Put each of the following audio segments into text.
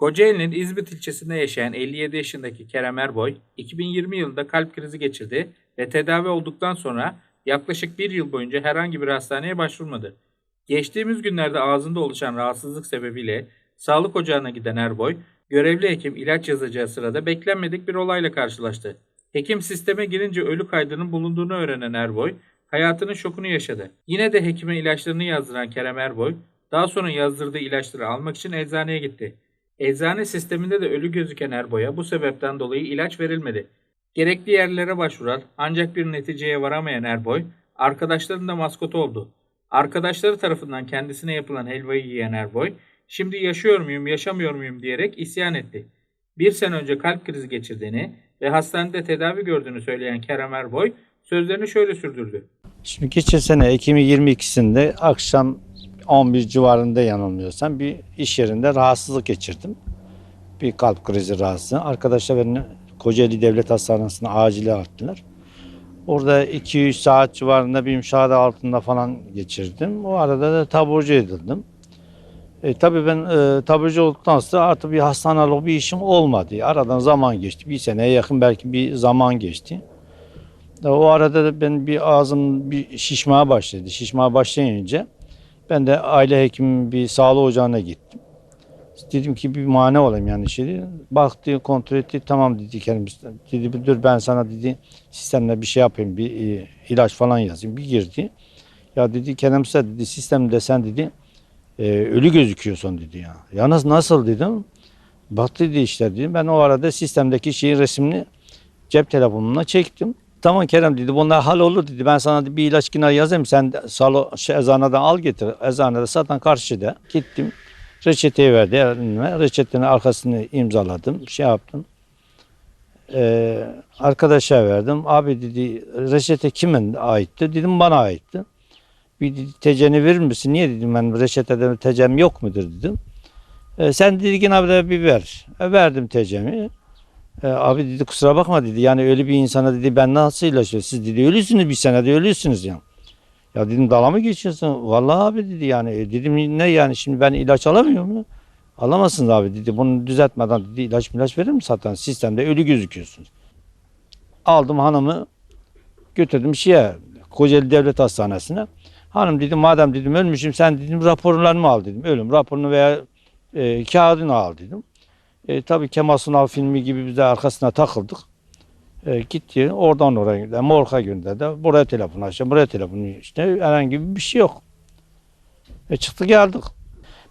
Kocaeli'nin İzmit ilçesinde yaşayan 57 yaşındaki Kerem Erboy, 2020 yılında kalp krizi geçirdi ve tedavi olduktan sonra yaklaşık bir yıl boyunca herhangi bir hastaneye başvurmadı. Geçtiğimiz günlerde ağzında oluşan rahatsızlık sebebiyle sağlık ocağına giden Erboy, görevli hekim ilaç yazacağı sırada beklenmedik bir olayla karşılaştı. Hekim sisteme girince ölü kaydının bulunduğunu öğrenen Erboy, hayatının şokunu yaşadı. Yine de hekime ilaçlarını yazdıran Kerem Erboy, daha sonra yazdırdığı ilaçları almak için eczaneye gitti. Eczane sisteminde de ölü gözüken Erboy'a bu sebepten dolayı ilaç verilmedi. Gerekli yerlere başvuran ancak bir neticeye varamayan Erboy, arkadaşlarının da maskotu oldu. Arkadaşları tarafından kendisine yapılan helvayı yiyen Erboy, şimdi yaşıyor muyum, yaşamıyor muyum diyerek isyan etti. Bir sene önce kalp krizi geçirdiğini ve hastanede tedavi gördüğünü söyleyen Kerem Erboy, sözlerini şöyle sürdürdü. Şimdi geçen sene Ekim 22'sinde akşam 11 civarında yanılmıyorsam bir iş yerinde rahatsızlık geçirdim. Bir kalp krizi rahatsızlığı. Arkadaşlar beni Kocaeli Devlet Hastanesi'ne acile attılar. Orada 2-3 saat civarında bir müşahede altında falan geçirdim. O arada da taburcu edildim. E, tabii ben e, taburcu olduktan sonra artık bir hastanelik bir işim olmadı. Aradan zaman geçti. Bir seneye yakın belki bir zaman geçti. E, O arada da ben bir ağzım bir şişmeye başladı. Şişmeye başlayınca ben de aile hekimi bir sağlık ocağına gittim. Dedim ki bir mane olayım yani şey. Baktı, kontrol etti. Tamam dedi kendimiz. Dedi dur ben sana dedi sistemde bir şey yapayım. Bir e, ilaç falan yazayım. Bir girdi. Ya dedi kendimize dedi sistemde sen dedi e, ölü gözüküyorsun dedi ya. Ya nasıl, nasıl dedim. Baktı dedi işte dedim. Ben o arada sistemdeki şeyin resmini cep telefonumla çektim. Tamam Kerem dedi bunlar hal olur dedi. Ben sana bir ilaç yine yazayım. Sen salo şey, eczaneden al getir. Eczanede zaten karşıda. Gittim. Reçeteyi verdi elime. Reçetenin arkasını imzaladım. Şey yaptım. Ee, arkadaşa verdim. Abi dedi reçete kimin aitti? Dedim bana aitti. Bir dedi, teceni verir misin? Niye dedim ben reçetede tecem yok mudur dedim. "E, sen dedi ki abi bir ver. E, verdim tecemi. E, abi dedi kusura bakma dedi. Yani öyle bir insana dedi ben nasıl ilaç veriyorum? Siz dedi ölüsünüz bir senede ölüsünüz ya. Ya dedim dala mı geçiyorsun? Vallahi abi dedi yani. E, dedim ne yani şimdi ben ilaç alamıyor mu? Alamazsınız abi dedi. Bunu düzeltmeden dedi ilaç ilaç verir mi zaten? Sistemde ölü gözüküyorsunuz. Aldım hanımı götürdüm şeye Kocaeli Devlet Hastanesi'ne. Hanım dedim madem dedim ölmüşüm sen dedim raporlarımı al dedim. Ölüm raporunu veya e, kağıdını al dedim. E, tabii Kemal Sunal filmi gibi biz de arkasına takıldık. E, gitti oradan oraya gönderdi. Morka gönderdi. Buraya telefon açtı. Buraya telefon işte herhangi bir şey yok. E, çıktı geldik.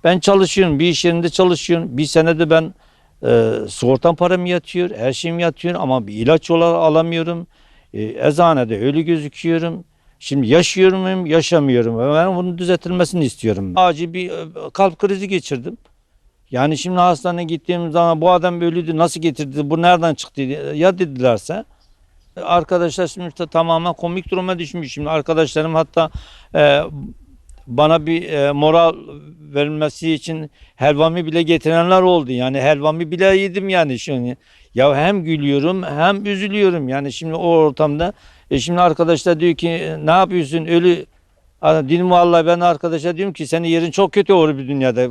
Ben çalışıyorum. Bir iş yerinde çalışıyorum. Bir senede ben e, sigortam param yatıyor. Her şeyim yatıyor ama bir ilaç olarak alamıyorum. E, eczanede ölü gözüküyorum. Şimdi yaşıyor muyum, yaşamıyorum. Ben bunun düzeltilmesini istiyorum. Acil bir e, kalp krizi geçirdim. Yani şimdi hastaneye gittiğim zaman bu adam ölüydü nasıl getirdi bu nereden çıktı ya dedilerse arkadaşlar şimdi tamamen komik duruma düşmüş. Şimdi arkadaşlarım hatta e, bana bir e, moral verilmesi için helvamı bile getirenler oldu. Yani helvamı bile yedim yani şimdi. Ya hem gülüyorum hem üzülüyorum. Yani şimdi o ortamda e şimdi arkadaşlar diyor ki ne yapıyorsun? Ölü Dilim vallahi ben arkadaşa diyorum ki senin yerin çok kötü olur bir dünyada.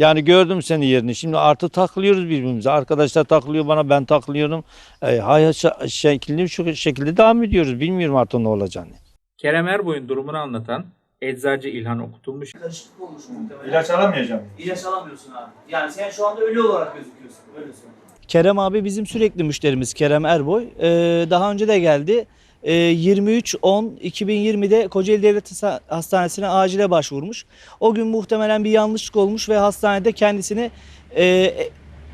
Yani gördüm seni yerini. Şimdi artık takılıyoruz birbirimize. Arkadaşlar takılıyor bana, ben takılıyorum. E, hayat şekilde şu şekilde devam ediyoruz. Bilmiyorum artık ne olacağını. Kerem Erboy'un durumunu anlatan eczacı İlhan Okutulmuş Karışıklık olmuş muhtemelen. İlaç alamayacağım. İlaç alamıyorsun abi. Yani sen şu anda ölü olarak gözüküyorsun. Öyle söyleyeyim. Kerem abi bizim sürekli müşterimiz Kerem Erboy. Ee, daha önce de geldi. Ee, 23-10-2020'de Kocaeli Devlet Hasta- Hastanesi'ne acile başvurmuş. O gün muhtemelen bir yanlışlık olmuş ve hastanede kendisini e,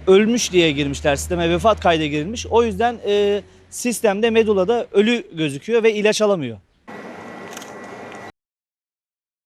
ölmüş diye girmişler sisteme vefat kayda girilmiş. O yüzden e, sistemde medulada ölü gözüküyor ve ilaç alamıyor.